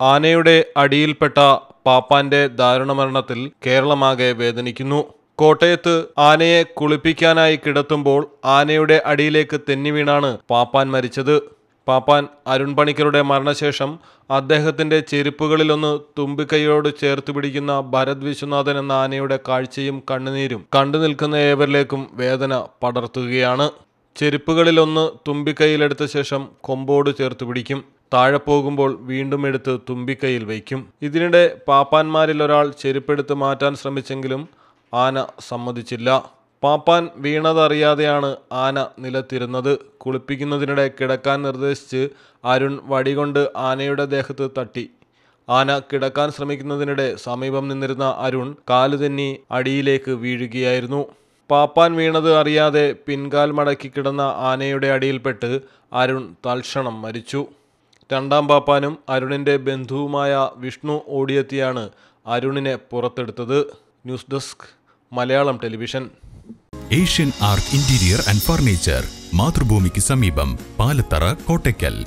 ആനയുടെ അടിയിൽപ്പെട്ട പാപ്പാന്റെ ദാരുണമരണത്തിൽ കേരളമാകെ വേദനിക്കുന്നു. കോട്ടയത്ത് ആനയെ കുളിപ്പിക്കാനായി കിടത്തുമ്പോൾ ആനയുടെ അടിയിലേക്ക് തെന്നി വീണാണ് പാപ്പാൻ മരിച്ചത്. പാപ്പാൻ അരുൺ പണിക്കരുടെ മരണശേഷം അദ്ദേഹത്തിന്റെ ചെരുപ്പുകളിലൊന്ന് തുമ്പിക്കൈയോട് ചേർത്ത് പിടിക്കുന്ന ഭരത് വിശ്വനാഥൻ എന്ന ആനയുടെ കാഴ്ചയും കണ്ണുനീരും കണ്ടു നിൽക്കുന്ന ഏവരിലേക്കും വേദന പടർത്തുകയാണ്. ചെരുപ്പുകളിലൊന്ന് തുമ്പിക്കൈയിലെടുത്ത ശേഷം കൊമ്പോട് ചേർത്ത് പിടിക്കും. താഴെ പോകുമ്പോൾ വീണ്ടും എടുത്ത് തുമ്പിക്കൈയിൽ വയ്ക്കും. ഇതിനിടെ പാപ്പാന്മാരിൽ ഒരാൾ ചെരുപ്പെടുത്ത് മാറ്റാൻ ശ്രമിച്ചെങ്കിലും ആന സമ്മതിച്ചില്ല. പാപ്പാൻ വീണതറിയാതെയാണ് ആന നിലത്തിരുന്നത്. കുളിപ്പിക്കുന്നതിനിടെ കിടക്കാൻ നിർദ്ദേശിച്ച് അരുൺ വടികൊണ്ട് ആനയുടെ ദേഹത്ത് തട്ടി. ആന കിടക്കാൻ ശ്രമിക്കുന്നതിനിടെ സമീപം നിന്നിരുന്ന അരുൺ കാൽ തെന്നി അടിയിലേക്ക് വീഴുകയായിരുന്നു. പാപ്പാൻ വീണത് അറിയാതെ പിൻകാൽ മടക്കി കിടന്ന ആനയുടെ അടിയിൽപ്പെട്ട് അരുൺ തൽക്ഷണം മരിച്ചു. രണ്ടാം പാപ്പാനും അരുണിന്റെ ബന്ധുവുമായ വിഷ്ണു ഓടിയെത്തിയാണ് അരുണിനെ പുറത്തെടുത്തത്. News desk Malayalam television. Asian art interior and furniture മാതൃഭൂമിക്ക് സമീപം പാലത്തറ കോട്ടയ്ക്കൽ.